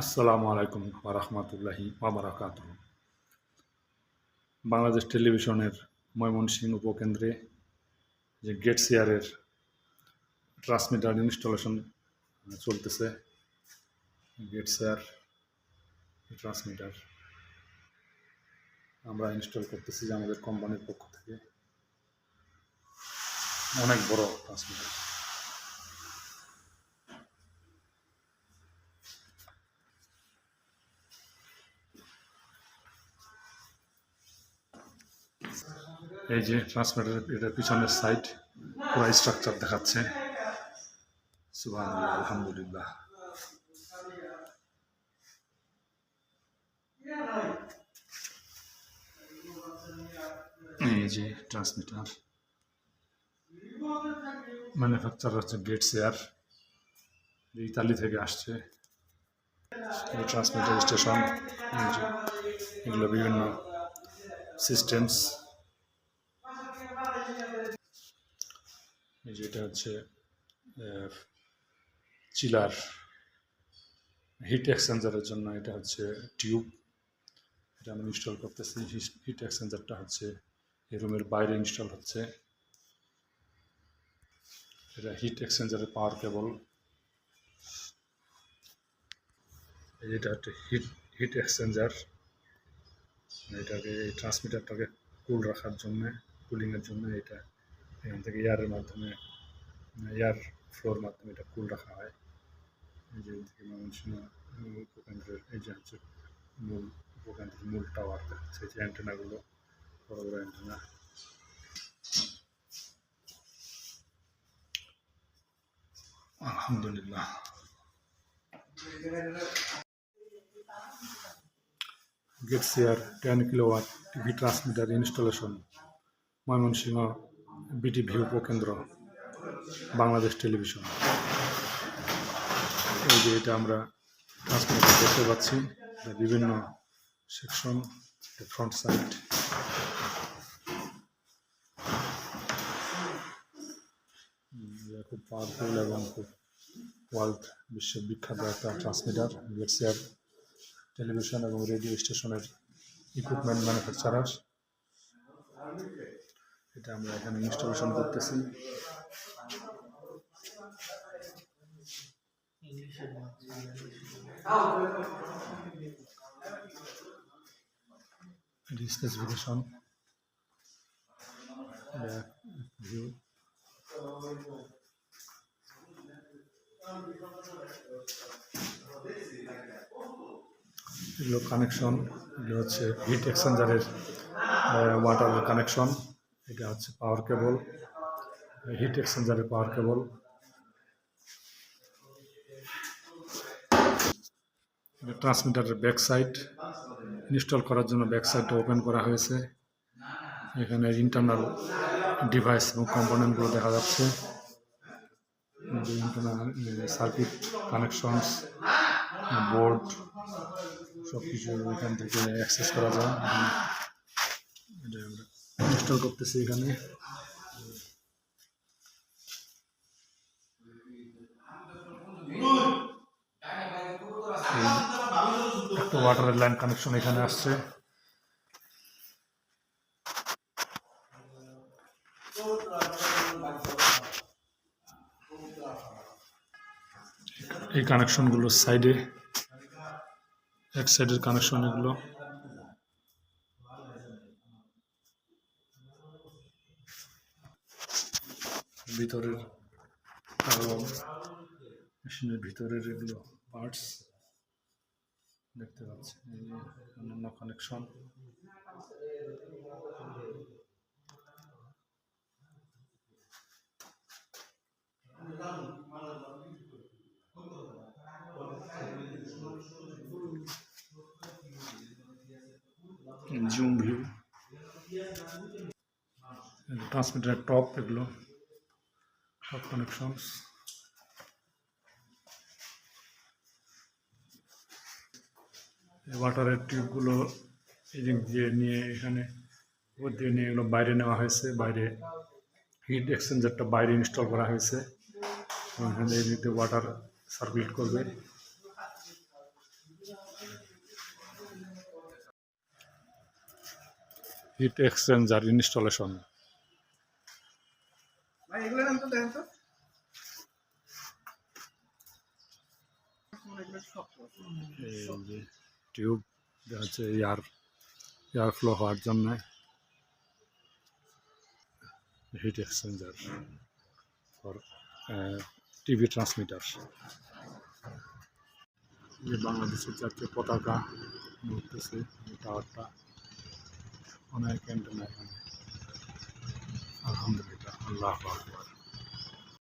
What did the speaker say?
আসসালামু আলাইকুম ওরহমতুল্লাহি ওবরাকাত বাংলাদেশ টেলিভিশনের ময়মনসিংহ উপকেন্দ্রে যে গেট শেয়ারের ট্রান্সমিটার ইনস্টলেশন চলতেছে, গেট শেয়ার ট্রান্সমিটার আমরা ইনস্টল করতেছি আমাদের কোম্পানির পক্ষ থেকে। অনেক বড় ট্রান্সমিটার এই যে ট্রান্সমিটার এটার পিছনের সাইড পুরো স্ট্রাকচার দেখাচ্ছে। সুবাহ আলহামদুলিল্লাহ। এই যে ট্রান্সমিটার ম্যানুফ্যাকচার হচ্ছে গেট শেয়ার ইতালি থেকে আসছে। ট্রান্সমিটার স্টেশন এগুলো বিভিন্ন সিস্টেমস এই যে হচ্ছে চিলার হিট এক্সচেঞ্জারের জন্য এটা হচ্ছে টিউব এটা আমি ইনস্টল করতেছি। হিট এক্সচেঞ্জারটা হচ্ছে এই রুমের বাইরে ইনস্টল হচ্ছে। এটা হিট এক্সচেঞ্জারের পাওয়ার কেবল এটা হচ্ছে হিট হিট এক্সচেঞ্জার এটাকে এই ট্রান্সমিটারটাকে কুল রাখার জন্য কুলিংয়ের জন্য এটা এখান থেকে এয়ারের মাধ্যমে এয়ার ফ্লোর মাধ্যমে এটা কুল রাখা হয়। এই যে এদিকে ময়মনসিংহ উপকেন্দ্রের, এই যে হচ্ছে মূল, উপকেন্দ্রের মূল টাওয়ার দেখাচ্ছে যে অ্যান্টেনাগুলো বড় বড় অ্যান্টেনা আলহামদুলিল্লাহ। GatesAir ten kilowatt TV transmitter installation Mymensingh BTV উপকেন্দ্র, Bangladesh television. এই যে এটা আমরা ট্রান্সমিটার দেখতে পাচ্ছি বিভিন্ন সেকশন ফ্রন্ট সাইড খুব পাওয়ারফুল এবং খুব ওয়ার্ল্ড বিশ্বের বিখ্যাত একটা ট্রান্সমিটার গেটসিয়ার টেলিভিশন এবং রেডিও স্টেশনের ইকুইপমেন্ট ম্যানুফ্যাকচারার এটা আমরা এখানে ইনস্টলেশন করতেছি। স্পেসিফিকেশন ভিউ এগুলো কানেকশন এগুলো হচ্ছে হিট এক্সচেঞ্জারের ওয়াটারের কানেকশন এটা হচ্ছে পাওয়ার কেবল হিট এক্সচেঞ্জারের পাওয়ার কেবল ট্রান্সমিটারের ব্যাক সাইড ইনস্টল করার জন্য ব্যাক সাইডটা ওপেন করা হয়েছে। এখানে ইন্টারনাল ডিভাইস এবং কম্পোনেন্টগুলো দেখা যাচ্ছে। ইন্টারনাল সার্কিট কানেকশনস বোর্ড সব কিছু এখান থেকে অ্যাক্সেস করা যায়। এটা আমরা ইনস্টল করতেছি এখানে। একটা ওয়াটারের লাইন কানেকশন এখানে আসছে। এই কানেকশনগুলো সাইডে এক সাইডের কানেকশন এগুলো। ভিতরের মেশিনের ভিতরের এগুলো পার্টস দেখতে পাচ্ছি। এই যে অন্যান্য কানেকশন জুম ভিউ ট্রান্সমিটারের টপ এগুলো। টপ কানেকশনস ওয়াটারের টিউবগুলো এদিক দিয়ে নিয়ে এখানে উপর নিয়ে এগুলো বাইরে নেওয়া হয়েছে, বাইরে হিট এক্সচেঞ্জারটা বাইরে ইনস্টল করা হয়েছে। এবং এখানে এদিক ওয়াটার সার্কুলেট করবে। হিট এক্সচেঞ্জার ইনস্টলেশন টিউব যাচ্ছে এয়ার এয়ার ফ্লো হওয়ার জন্য। Heat exchanger for TV transmitter. যে বাংলাদেশের জাতীয় পতাকা এই টাওয়ারটা অনেক অ্যান্টেনা এখানে আলহামদুলিল্লাহ। আল্লাহ